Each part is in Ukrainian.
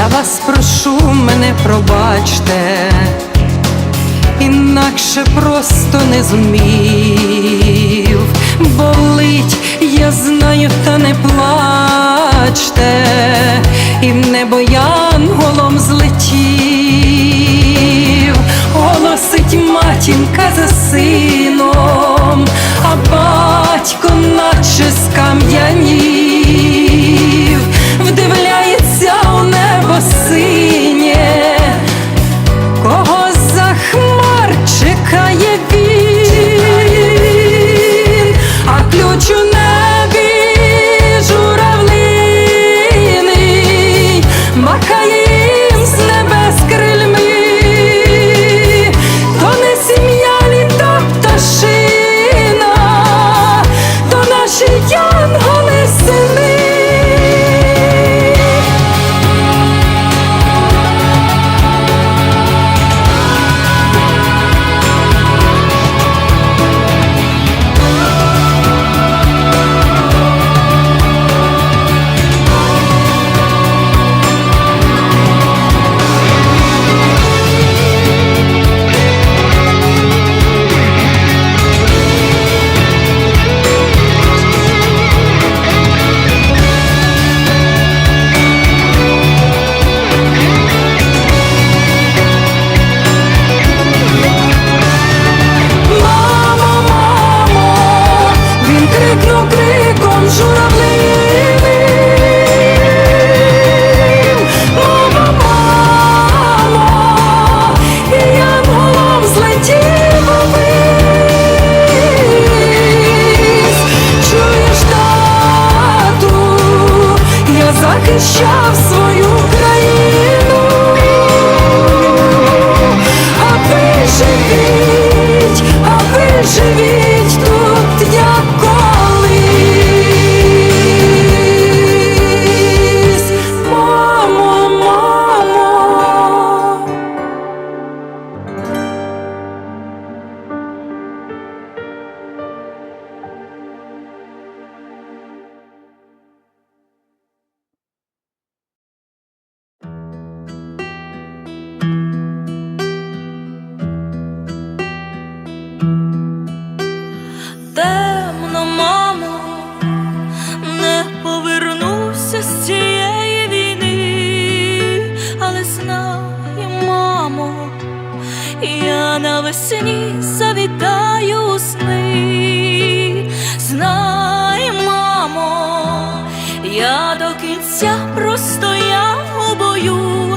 Я вас прошу, мене пробачте, інакше просто не зумів. Захищав свою країну. А ви живіть, а ви живіть знай, мамо, я навесні завітаю у сни. Знай, мамо, я до кінця простояв у бою,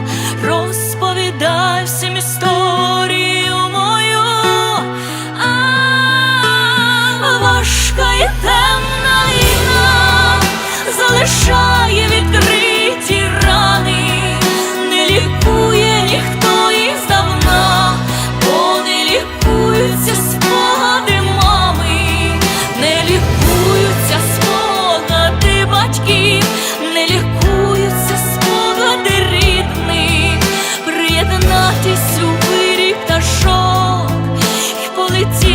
житті.